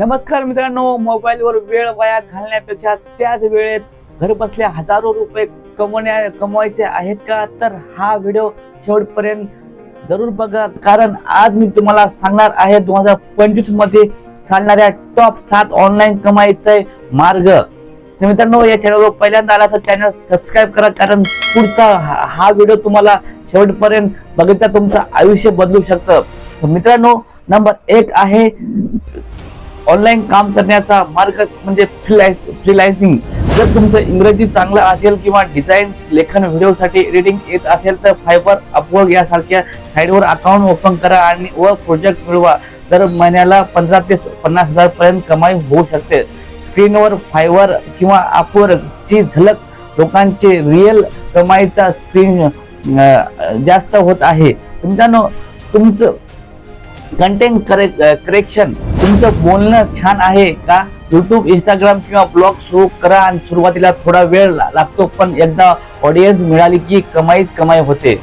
नमस्कार मित्रांनो मोबाईलवर वेळ वाया घालण्यापेक्षा त्याच वेळेत घरबसल्या हजारो रुपये कमवण्या कमवायचे आहेत का? तर हा व्हिडिओ शेवटपर्यंत जरूर बघा. कारण आज मी तुम्हाला सांगणार आहे दोन हजार पंचवीसमध्ये चालणाऱ्या टॉप सात ऑनलाईन कमाईचे मार्ग. तर मित्रांनो या चॅनलवर पहिल्यांदा आला तर चॅनल सबस्क्राईब करा. कारण पुढचा हा व्हिडिओ तुम्हाला शेवटपर्यंत बघितला तुमचं आयुष्य बदलू शकतं. मित्रांनो नंबर एक आहे ऑनलाईन काम करण्याचा मार्ग म्हणजे फ्रीलायसिंग जर तुमचं इंग्रजी चांगलं असेल किंवा डिझाईन लेखन व्हिडिओसाठी एडिटिंग येत असेल तर फायबर अपवर्क यासारख्या साईडवर अकाउंट ओपन करा आणि व प्रोजेक्ट मिळवा. तर महिन्याला पंधरा ते पन्नास हजार पर्यंत कमाई होऊ शकते. स्क्रीनवर फायबर किंवा अपवर्क ची झलक लोकांचे रिअल कमाईचा स्क्रीन जास्त होत आहे. तुमच्यानं तुमचं कंटेंट करेक्शन तुमचं बोलणं छान आहे का? युट्यूब इंस्टाग्राम किंवा ब्लॉग सुरू करा आणि सुरुवातीला थोडा वेळ लागतो पण एकदा ऑडियन्स मिळाली की कमाईच कमाई होते.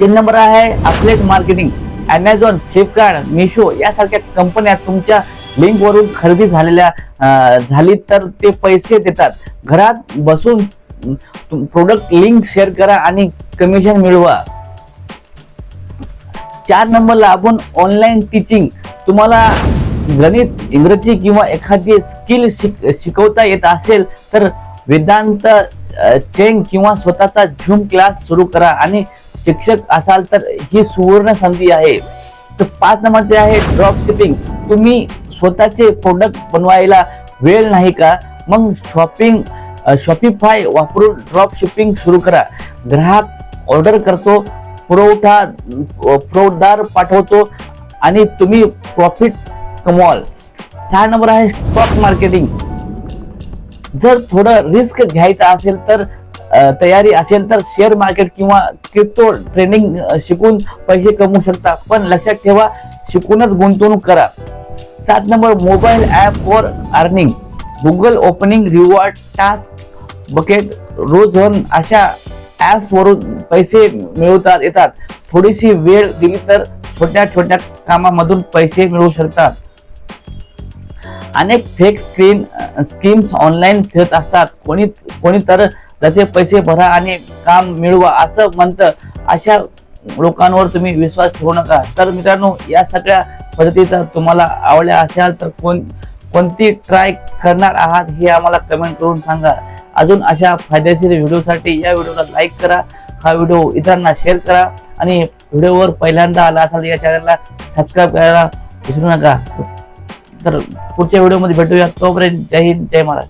तीन नंबर आहे affiliate marketing Amazon Flipkart Meesho यासारख्या कंपन्या तुमच्या लिंकवरून खरेदी झालेल्या झाली तर ते पैसे देतात. घरात बसून प्रोडक्ट लिंक शेअर करा आणि कमिशन मिळवा. चार नंबरला आपण ऑनलाईन टीचिंग तुम्हाला गणित इंग्रजी किंवा एखादी स्किल शिक शिकवता येत असेल तर वेदांत चेंग किंवा स्वतःचा झूम क्लास सुरू करा. आणि शिक्षक असाल तर ही सुवर्ण संधी आहे. तर पाच नंबरचे आहे ड्रॉप शिपिंग तुम्ही स्वतःचे प्रोडक्ट बनवायला वेळ नाही का? मग शॉपिंग शॉपिफाय वापरून ड्रॉप शिपिंग सुरू करा. ग्राहक ऑर्डर करतो पुरवठा पुरवठादार पाठवतो आणि तुम्ही प्रॉफिट कमवाल. सहा नंबर आहे स्टॉक मार्केटिंग जर थोडं रिस्क घ्यायचं असेल तर तयारी असेल तर शेअर मार्केट किंवा क्रिप्टो ट्रेडिंग शिकून पैसे कमवू शकता. पण लक्षात ठेवा शिकूनच गुंतवणूक करा. सात नंबर मोबाईल ॲप वर earning Google opening reward task bucket रोज वन अशा ऍप्स वरून पैसे मिळवतात येतात. थोडीशी वेळ दिली तर छोट्या छोट्या कामामधून पैसे मिळवू शकतात. अनेक फेक स्क्रीन स्कीम्स ऑनलाईन फिरत असतात. कोणी कोणी तर जसे पैसे भरा आणि काम मिळवा असं म्हणतं अशा लोकांवर तुम्ही विश्वास ठेवू नका. तर मित्रांनो या सगळ्या पद्धतीचा तुम्हाला आवडल्या असाल तर कोण कोणती ट्राय करणार आहात हे आम्हाला कमेंट करून सांगा. अजून अशा फायदेशीर व्हिडिओसाठी या व्हिडिओला लाईक करा हा व्हिडिओ इतरांना शेअर करा आणि व्हिडिओवर पहिल्यांदा आला असाल या चॅनलला सबस्क्राईब करायला विसरू नका. तर पुढच्या व्हिडिओमध्ये भेटूया. तोपर्यंत जय हिंद जय महाराज